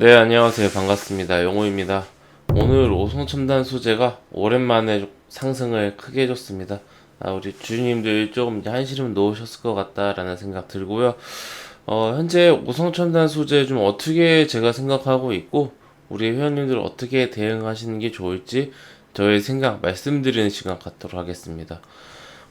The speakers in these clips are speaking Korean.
네, 안녕하세요. 반갑습니다. 영호입니다. 오늘 오송첨단 소재가 오랜만에 상승을 크게 해줬습니다. 아, 우리 주님들 조금 한시름 놓으셨을 것 같다라는 생각 들고요. 어, 현재 오송첨단 소재 좀 어떻게 제가 생각하고 있고, 우리 회원님들 어떻게 대응하시는 게 좋을지 저의 생각 말씀드리는 시간 갖도록 하겠습니다.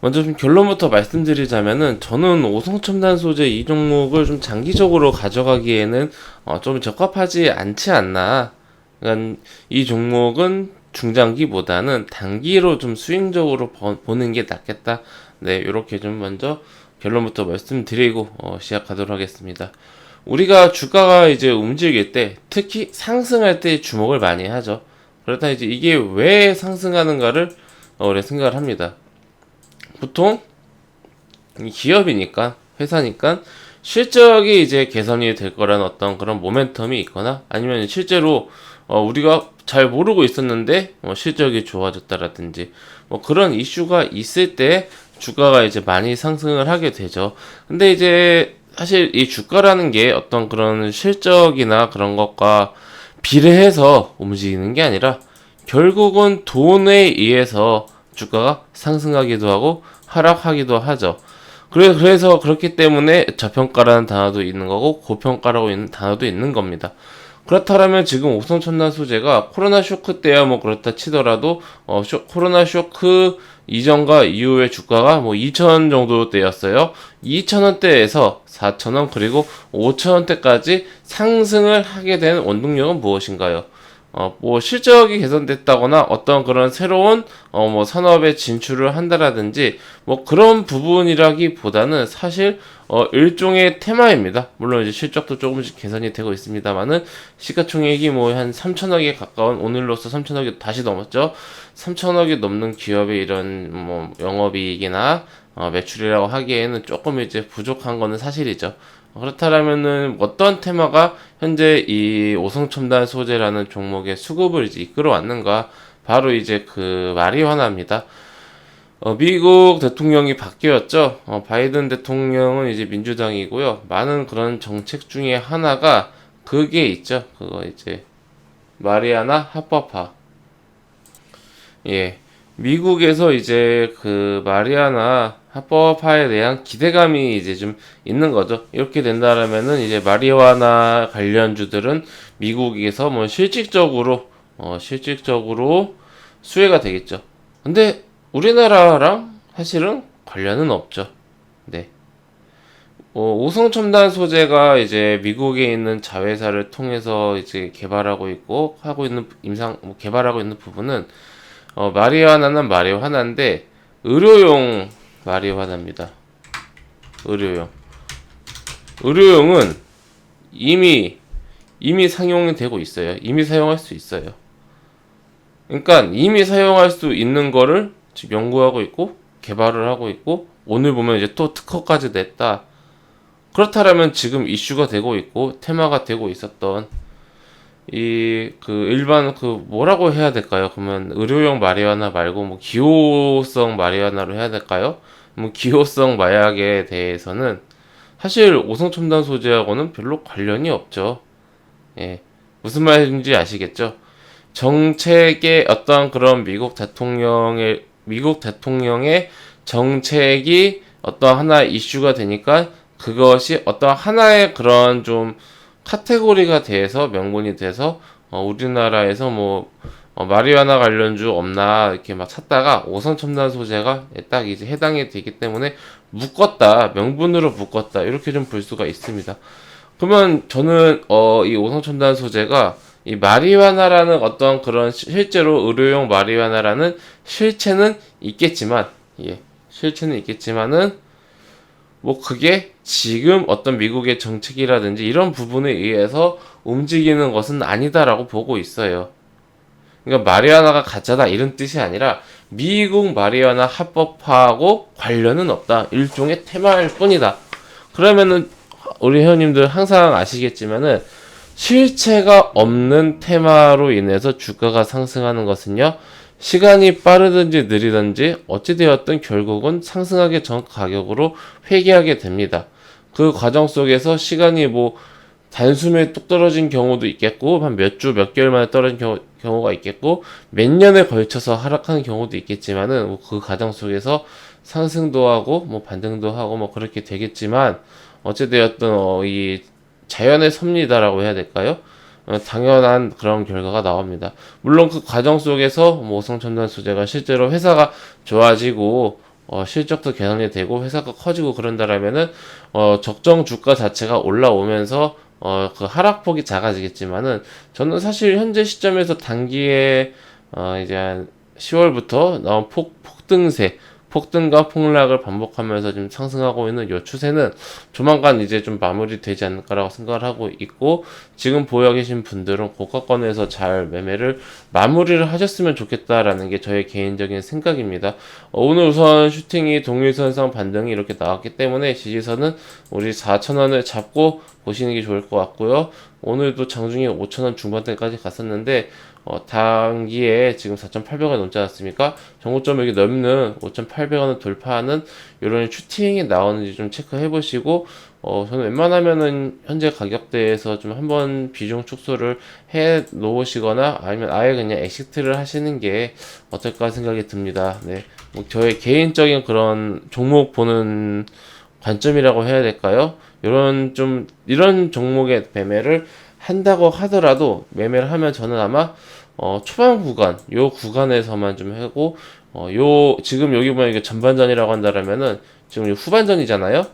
먼저 좀 결론부터 말씀드리자면은 저는 오성첨단 소재 이 종목을 좀 장기적으로 가져가기에는 어, 좀 적합하지 않지 않나. 그러니까 이 종목은 중장기보다는 단기로 좀 스윙적으로 버- 보는 게 낫겠다. 네, 이렇게 좀 먼저 결론부터 말씀드리고 어, 시작하도록 하겠습니다. 우리가 주가가 이제 움직일 때 특히 상승할 때 주목을 많이 하죠. 그렇다 이제 이게 왜 상승하는가를 어, 생각을 합니다. 보통 이 기업이니까 회사니까 실적이 이제 개선이 될 거라는 어떤 그런 모멘텀이 있거나 아니면 실제로 어 우리가 잘 모르고 있었는데 뭐 실적이 좋아졌다라든지 뭐 그런 이슈가 있을 때 주가가 이제 많이 상승을 하게 되죠. 근데 이제 사실 이 주가라는 게 어떤 그런 실적이나 그런 것과 비례해서 움직이는 게 아니라 결국은 돈에 의해서 주가가 상승하기도 하고 하락하기도 하죠. 그래, 그래서 그렇기 때문에 저평가라는 단어도 있는 거고 고평가라고 있는 단어도 있는 겁니다. 그렇다면 지금 오성첨단 소재가 코로나 쇼크 때야 뭐 그렇다 치더라도 어, 쇼- 코로나 쇼크 이전과 이후의 주가가 뭐 2,000원 정도 대였어요. 2,000원대에서 4,000원 그리고 5,000원대까지 상승을 하게 된 원동력은 무엇인가요? 어, 뭐 실적이 개선됐다거나 어떤 그런 새로운 어, 뭐 산업에 진출을 한다라든지 뭐 그런 부분이라기보다는 사실 어, 일종의 테마입니다. 물론 이제 실적도 조금씩 개선이 되고 있습니다만은 시가총액이 뭐 한 3천억에 가까운 오늘로서 3천억이 다시 넘었죠. 3천억이 넘는 기업의 이런 뭐 영업이익이나 어, 매출이라고 하기에는 조금 이제 부족한 거는 사실이죠. 그렇다면은 어떤 테마가 현재 이 오성첨단 소재라는 종목의 수급을 이제 이끌어 왔는가? 바로 이제 그 마리화나입니다. 어, 미국 대통령이 바뀌었죠. 어, 바이든 대통령은 이제 민주당이고요. 많은 그런 정책 중에 하나가 그게 있죠. 그거 이제 마리아나 합법화. 예. 미국에서 이제 그 마리아나 합법화에 대한 기대감이 이제 좀 있는 거죠. 이렇게 된다라면은 이제 마리화나 관련주들은 미국에서 뭐 실질적으로 어 실질적으로 수혜가 되겠죠. 근데 우리나라랑 사실은 관련은 없죠. 네. 어, 오성 첨단 소재가 이제 미국에 있는 자회사를 통해서 이제 개발하고 있고 하고 있는 임상 뭐 개발하고 있는 부분은 어, 마리화나는 마리화나인데 의료용 마리화나입니다. 의료용. 의료용은 이미 이미 상용이 되고 있어요. 이미 사용할 수 있어요. 그러니까 이미 사용할 수 있는 거를 지금 연구하고 있고 개발을 하고 있고 오늘 보면 이제 또 특허까지 냈다. 그렇다면 지금 이슈가 되고 있고 테마가 되고 있었던 이 그 일반 그 뭐라고 해야 될까요? 그러면 의료용 마리화나 말고 뭐 기호성 마리화나로 해야 될까요? 뭐 기호성 마약에 대해서는 사실 오성 첨단 소재하고는 별로 관련이 없죠. 예. 무슨 말인지 아시겠죠? 정책의 어떤 그런 미국 대통령의 미국 대통령의 정책이 어떤 하나 이슈가 되니까 그것이 어떤 하나의 그런 좀 카테고리가 돼서 명분이 돼서 어, 우리나라에서 뭐 어, 마리화나 관련주 없나 이렇게 막 찾다가 오선 첨단 소재가 딱 이제 해당이 되기 때문에 묶었다 명분으로 묶었다 이렇게 좀 볼 수가 있습니다. 그러면 저는 어, 이 오선 첨단 소재가 이 마리화나라는 어떤 그런 시- 실제로 의료용 마리화나라는 실체는 있겠지만 예 실체는 있겠지만은 뭐 그게 지금 어떤 미국의 정책이라든지 이런 부분에 의해서 움직이는 것은 아니다라고 보고 있어요. 그러니까 마리아나가 가짜다 이런 뜻이 아니라 미국 마리아나 합법화하고 관련은 없다. 일종의 테마일 뿐이다. 그러면은 우리 회원님들 항상 아시겠지만은 실체가 없는 테마로 인해서 주가가 상승하는 것은요. 시간이 빠르든지 느리든지 어찌되었든 결국은 상승하기 전 가격으로 회귀하게 됩니다. 그 과정 속에서 시간이 뭐 단숨에 뚝 떨어진 경우도 있겠고 한 몇주몇 개월 만에 떨어진 경우, 경우가 있겠고 몇 년에 걸쳐서 하락하는 경우도 있겠지만은 뭐 그 과정 속에서 상승도 하고 뭐 반등도 하고 뭐 그렇게 되겠지만 어찌되었든 어, 이 자연의 섭리다라고 해야 될까요? 어, 당연한 그런 결과가 나옵니다. 물론 그 과정 속에서 뭐 오성첨단 소재가 실제로 회사가 좋아지고 어, 실적도 개선이 되고 회사가 커지고 그런다라면은 어, 적정 주가 자체가 올라오면서 어, 그 하락폭이 작아지겠지만은 저는 사실 현재 시점에서 단기에 어, 이제 한 10월부터 나온 폭, 폭등세 폭등과 폭락을 반복하면서 지금 상승하고 있는 이 추세는 조만간 이제 좀 마무리되지 않을까라고 생각을 하고 있고 지금 보여 계신 분들은 고가권에서 잘 매매를 마무리를 하셨으면 좋겠다라는 게 저의 개인적인 생각입니다. 어, 오늘 우선 슈팅이 동일선상 반등이 이렇게 나왔기 때문에 지지선은 우리 4,000원을 잡고 보시는 게 좋을 것 같고요. 오늘도 장중에 5,000원 중반대까지 갔었는데 어, 단기에 지금 4,800원 넘지 않았습니까? 정고점 여기 넘는 5,800원을 돌파하는 이런 슈팅이 나오는지 좀 체크해 보시고 어, 저는 웬만하면은 현재 가격대에서 좀 한번 비중 축소를 해 놓으시거나 아니면 아예 그냥 엑시트를 하시는 게 어떨까 생각이 듭니다. 네. 뭐 저의 개인적인 그런 종목 보는 관점이라고 해야 될까요? 이런 좀 이런 종목의 매매를 한다고 하더라도 매매를 하면 저는 아마 어, 초반 구간 요 구간에서만 좀 하고 어, 요 지금 여기 보면 이게 전반전이라고 한다라면은 지금 후반전이잖아요.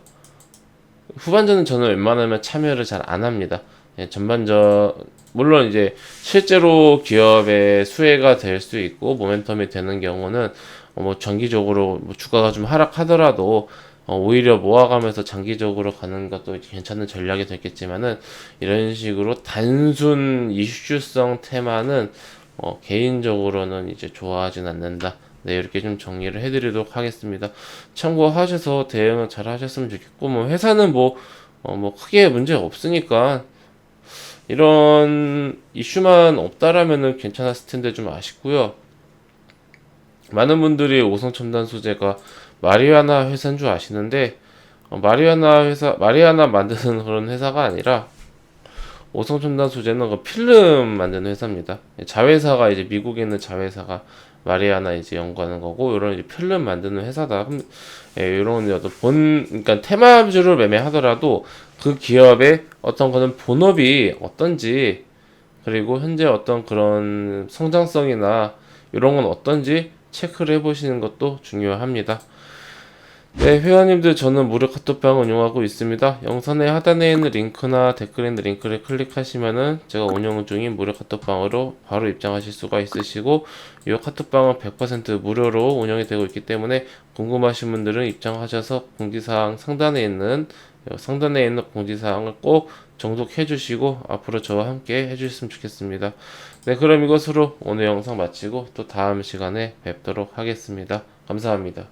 후반전은 저는 웬만하면 참여를 잘 안 합니다. 예, 전반전 물론 이제 실제로 기업의 수혜가 될 수 있고 모멘텀이 되는 경우는 어, 뭐 정기적으로 뭐 주가가 좀 하락하더라도 어, 오히려 모아가면서 장기적으로 가는 것도 괜찮은 전략이 됐겠지만은 이런 식으로 단순 이슈성 테마는 어, 개인적으로는 이제 좋아하진 않는다. 네, 이렇게 좀 정리를 해드리도록 하겠습니다. 참고하셔서 대응을 잘 하셨으면 좋겠고, 뭐, 회사는 뭐, 어, 뭐, 크게 문제 없으니까, 이런 이슈만 없다라면은 괜찮았을 텐데 좀 아쉽고요. 많은 분들이 오성 첨단 소재가 마리아나 회사인 줄 아시는데 어, 마리아나 회사 마리아나 만드는 그런 회사가 아니라 오성 첨단 소재는 그 필름 만드는 회사입니다. 자회사가 이제 미국에 있는 자회사가 마리아나 이제 연구하는 거고 이런 이제 필름 만드는 회사다. 음, 예, 이런 어떤 본 그러니까 테마주를 매매하더라도 그 기업의 어떤 거는 본업이 어떤지 그리고 현재 어떤 그런 성장성이나 이런 건 어떤지 체크를 해보시는 것도 중요합니다. 네, 회원님들 저는 무료 카톡방 운영하고 있습니다. 영상의 하단에 있는 링크나 댓글에 있는 링크를 클릭하시면은 제가 운영 중인 무료 카톡방으로 바로 입장하실 수가 있으시고 이 카톡방은 100% 무료로 운영이 되고 있기 때문에 궁금하신 분들은 입장하셔서 공지사항 상단에 있는 상단에 있는 공지사항을 꼭 정독해 주시고 앞으로 저와 함께 해 주셨으면 좋겠습니다. 네, 그럼 이것으로 오늘 영상 마치고 또 다음 시간에 뵙도록 하겠습니다. 감사합니다.